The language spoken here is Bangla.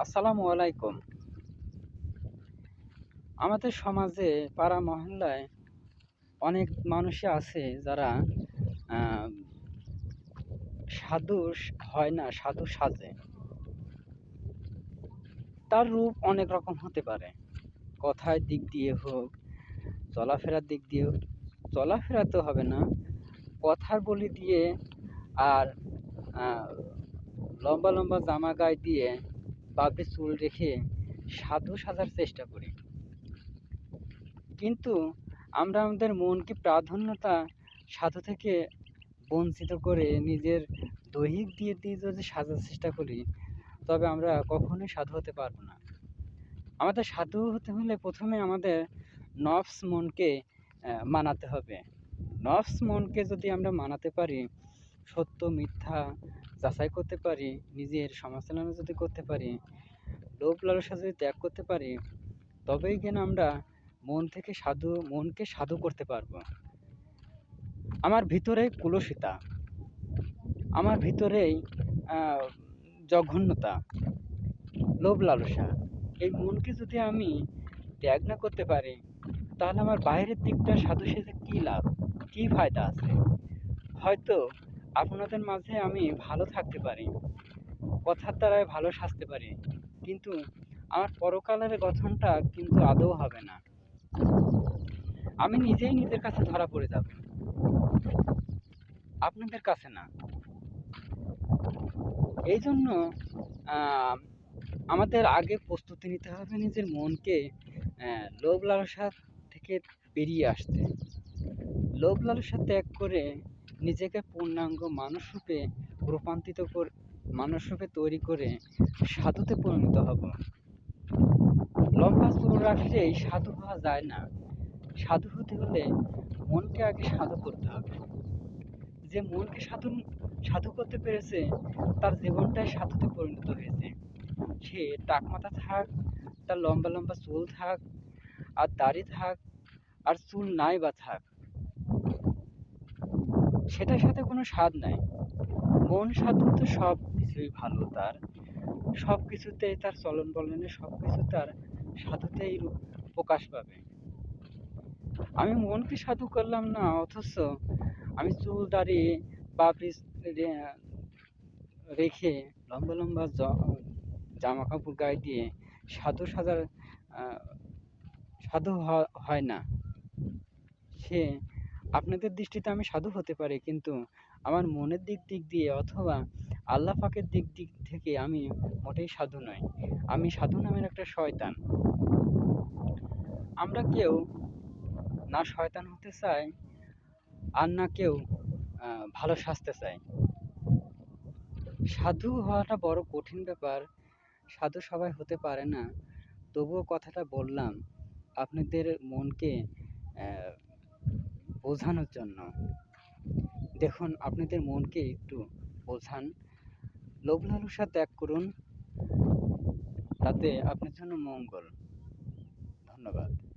আসসালামু আলাইকুম। আমাদের সমাজে পাড়া মহল্লায় অনেক মানুষই আছে যারা সাধু হয় না, সাধু সাজে। তার রূপ অনেক রকম হতে পারে। কথার দিক দিয়ে হোক, চলাফেরার দিক দিয়ে হোক। চলাফেরা তো হবে না। কথার বলি দিয়ে আর লম্বা লম্বা জামা গায়ে দিয়ে বাপে চুল রেখে সাধু সাজার চেষ্টা করি। কিন্তু আমরা আমাদের মনকে প্রাধান্যতা সাধু থেকে বঞ্চিত করে নিজের দৈহিক দিয়ে দিয়ে যদি সাজার চেষ্টা করি, তবে আমরা কখনোই সাধু হতে পারব না। আমাদের সাধু হতে হলে প্রথমে আমাদের নফস মনকে মানাতে হবে। নফস মনকে যদি আমরা মানাতে পারি, সত্য, মিথ্যা যাচাই করতে পারি, নিজের সমালোচনা যদি করতে পারি, লোভ লালসা যদি ত্যাগ করতে পারি, তবেই কিনা আমরা মন থেকে সাধু, মনকে সাধু করতে পারব। আমার ভিতরে কুলসিতা, আমার ভিতরেই জঘন্যতা, লোভ লালসা, এই মনকে যদি আমি ত্যাগ না করতে পারি, তাহলে আমার বাইরের দিকটা সাধু সেজে কী লাভ, কী ফায়দা আছে? হয়তো আপনাদের মাঝে আমি ভালো থাকতে পারি, কথার দ্বারাই ভালো সাজতে পারি, কিন্তু আমার পরকালের গঠনটা কিন্তু আদৌ হবে না। আমি নিজেই নিজের কাছে ধরা পড়ে যাব। আপনাদের কাছে না। এই জন্য আমাদের আগে প্রস্তুতি নিতে হবে নিজের মনকে লোভ লালসা থেকে বেরিয়ে আসতে। লোভ লালসা ত্যাগ করে নিজেকে পূর্ণাঙ্গ মানুষরূপে রূপান্তরিত করে মানুষরূপে তৈরি করে সাধুতে পরিণত হব। লম্বা চুল রাখলেই সাধু হওয়া যায় না। সাধু হতে হলে মনকে আগে সাধু করতে হবে। যে মনকে সাধু সাধু করতে পেরেছে, তার জীবনটাই সাধুতে পরিণত হয়েছে। সে টাকমাথা থাক, তার লম্বা লম্বা চুল থাক, আর দাড়ি থাক, আর চুল নাই বা থাক সেটার সাথে কোনো স্বাদ নাই। মন সাধু তো সব কিছুই ভালো তার। সব কিছুতেই তার চলন বলনে সব কিছু তার সাধুতেই প্রকাশ পাবে। আমি মনকে সাধু করলাম না, অথচ আমি চুল দাড়ি বা রেখে লম্বা লম্বা জামা কাপড় গায়ে দিয়ে সাধু সাজার সাধু হয় না। সে আপনাদের দৃষ্টিতে আমি সাধু হতে পারি, কিন্তু আমার মনের দিক দিক দিয়ে অথবা আল্লাহ পাকের দিক দিক থেকে আমি মোটেই সাধু নই। আমি সাধু নামের একটা শয়তান। আমরা কেউ না শয়তান হতে চাই, আর না কেউ ভালো সাজতে চায় সাধু হওয়াটা বড় কঠিন ব্যাপার। সাধু সবাই হতে পারে না। তবুও কথাটা বললাম, আপনাদের মনকে বোঝানোর জন্য। দেখুন, আপনাদের মনকে একটু বোঝান। লোভ লালসা ত্যাগ করুন। তাতে আপনার জন্য মঙ্গল। ধন্যবাদ।